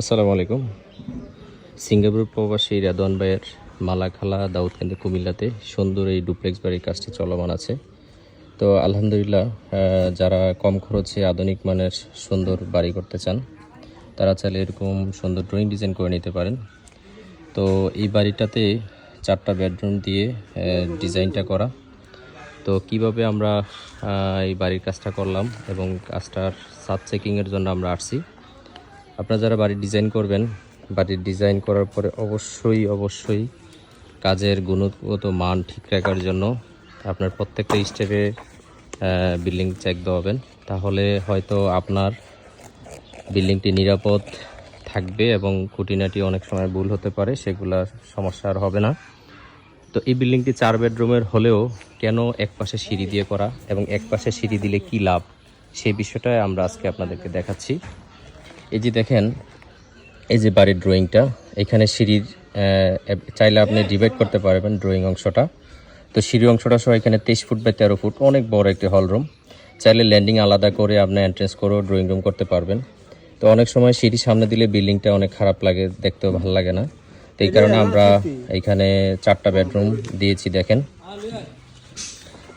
আসসালামু আলাইকুম। সিঙ্গাপুর প্রবাসী রেদওয়ান ভাইয়ের মালাখালা দাউদকান্দি কুমিল্লাতে সুন্দর এই ডুপ্লেক্স বাড়ির কাজটি চলমান আছে। তো আলহামদুলিল্লাহ যারা কম খরচে আধুনিক মানের সুন্দর বাড়ি করতে চান, তারা চাইলে এরকম সুন্দর ড্রয়িং ডিজাইন করে নিতে পারেন। তো এই বাড়িটাতে চারটা বেডরুম দিয়ে ডিজাইনটা করা। তো কীভাবে আমরা এই বাড়ির কাজটা করলাম এবং কাজটার সাব চেকিংয়ের জন্য আমরা আসছি আপনারা যারা বাড়ির ডিজাইন করবেন বাড়ির ডিজাইন করার পরে অবশ্যই অবশ্যই কাজের গুণগত মান ঠিক রাখার জন্য আপনার প্রত্যেকটা স্টেপে বিল্ডিং চেক দেওয়াবেন। তাহলে হয়তো আপনার বিল্ডিংটি নিরাপদ থাকবে এবং খুঁটিনাটি অনেক সময় ভুল হতে পারে, সেগুলা সমস্যা আর হবে না। তো এই বিল্ডিংটি চার বেডরুমের হলেও কেন এক পাশে সিঁড়ি দিয়ে করা এবং এক পাশে সিঁড়ি দিলে কি লাভ সেই বিষয়টা আমরা আজকে আপনাদেরকে দেখাচ্ছি। এই যে দেখেন এই যে বাড়ির ড্রয়িংটা এখানে সিঁড়ির চাইলে আপনি ডিভাইড করতে পারবেন ড্রয়িং অংশটা। তো সিঁড়ি অংশটা সহ এখানে তেইশ ফুট বাই তেরো ফুট অনেক বড় একটি হল রুম চাইলে ল্যান্ডিং আলাদা করে আপনি এন্ট্রেন্স করেও ড্রয়িং রুম করতে পারবেন। তো অনেক সময় সিঁড়ি সামনে দিলে বিল্ডিংটা অনেক খারাপ লাগে দেখতেও ভালো লাগে না। তো এই কারণে আমরা এখানে চারটা বেডরুম দিয়েছি দেখেন।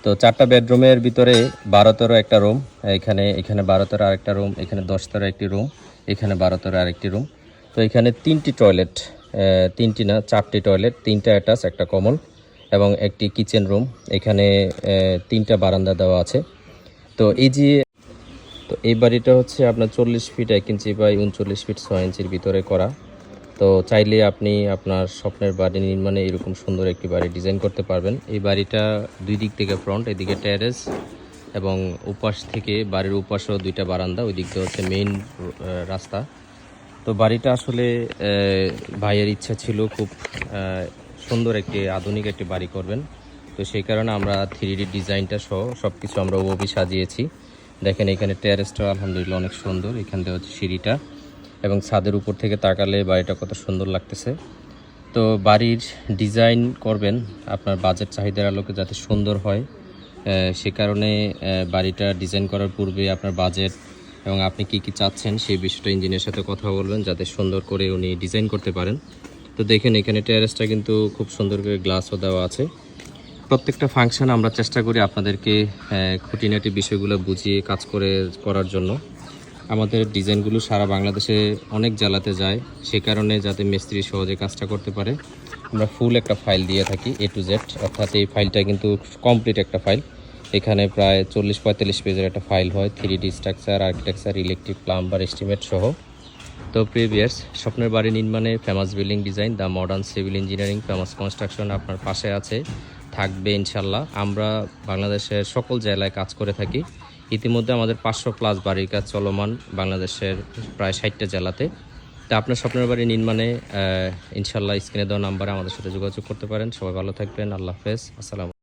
তো চারটা বেডরুমের ভিতরে বারো তেরো একটা রুম, এখানে এখানে বারো তেরো আরেকটা রুম, এখানে দশ তেরো একটি রুম, এখানে বারো তেরো আরেকটি রুম। তো এখানে তিনটি টয়লেট তিনটি না, চারটি টয়লেট, তিনটা অ্যাটাচ, একটা কমন এবং একটি কিচেন রুম। এখানে তিনটা বারান্দা দেওয়া আছে। তো এই যে, তো এই বাড়িটা হচ্ছে আপনার চল্লিশ ফিট এক ইঞ্চি বা উনচল্লিশ ফিট ছয় ইঞ্চির ভিতরে করা। তো চাইলে আপনি আপনার স্বপ্নের বাড়ি নির্মাণে এরকম সুন্দর একটি বাড়ি ডিজাইন করতে পারবেন। এই বাড়িটা দুই দিক থেকে ফ্রন্ট এদিকে ট্যারেস এবং উপাস থেকে বাড়ির উপাসও দুইটা বারান্দা, ওই দিক দিয়ে হচ্ছে মেইন রাস্তা। তো বাড়িটা আসলে ভাইয়ের ইচ্ছা ছিল খুব সুন্দর একটি, আধুনিক একটি বাড়ি করবেন। তো সেই কারণে আমরা থ্রি ডি ডিজাইনটা সহ সব কিছু আমরা ওবি সাজিয়েছি। দেখেন এখানে টেরেসটা আলহামদুলিল্লাহ অনেক সুন্দর, এখান থেকে হচ্ছে সিঁড়িটা। এবং ছাদের উপর থেকে তাকালে বাড়িটা কত সুন্দর লাগতেছে। তো বাড়ির ডিজাইন করবেন, আপনার বাজেট চাহিদার আলোকে যাতে সুন্দর হয়। সে কারণে বাড়িটা ডিজাইন করার পূর্বে আপনার বাজেট এবং আপনি কি কি চাচ্ছেন সেই বিষয়টা ইঞ্জিনিয়ার সাথে কথা বলবেন, যাতে সুন্দর করে উনি ডিজাইন করতে পারেন। তো দেখেন, এখানে টেরেসটা কিন্তু খুব সুন্দর করে গ্লাসও দেওয়া আছে। প্রত্যেকটা ফাংশন আমরা চেষ্টা করি আপনাদেরকে খুঁটিনাটি বিষয়গুলো বুঝিয়ে কাজ করে, করার জন্য। আমাদের ডিজাইনগুলো সারা বাংলাদেশে অনেক জ্বালাতে যায়। সে কারণে যাতে মিস্ত্রি সহজে কাজটা করতে পারে। আমরা ফুল একটা ফাইল দিয়ে থাকি এ টু জেড অর্থাৎ এই ফাইলটা কিন্তু কমপ্লিট একটা ফাইল এখানে প্রায় চল্লিশ পঁয়তাল্লিশ পেজের একটা ফাইল হয় three D structure architecture electric plumber estimate সহ। তো প্রিভিয়াস স্বপ্নের বাড়ি নির্মাণে famous building design the modern civil engineering famous construction আপনার পাশে আছে। থাকবে ইনশাল্লাহ। আমরা বাংলাদেশের সকল জেলায় কাজ করে থাকি। ইতিমধ্যে আমাদের পাঁচশো প্লাস বাড়ির কাজ চলমান বাংলাদেশের প্রায় ষাটটা জেলাতে। তা আপনার স্বপ্নের বাড়ি নির্মাণে ইনশাল্লাহ স্ক্রিনে দেওয়া নাম্বারে আমাদের সাথে যোগাযোগ করতে পারেন। সবাই ভালো থাকবেন। আল্লাহ হাফেজ। আসসালাম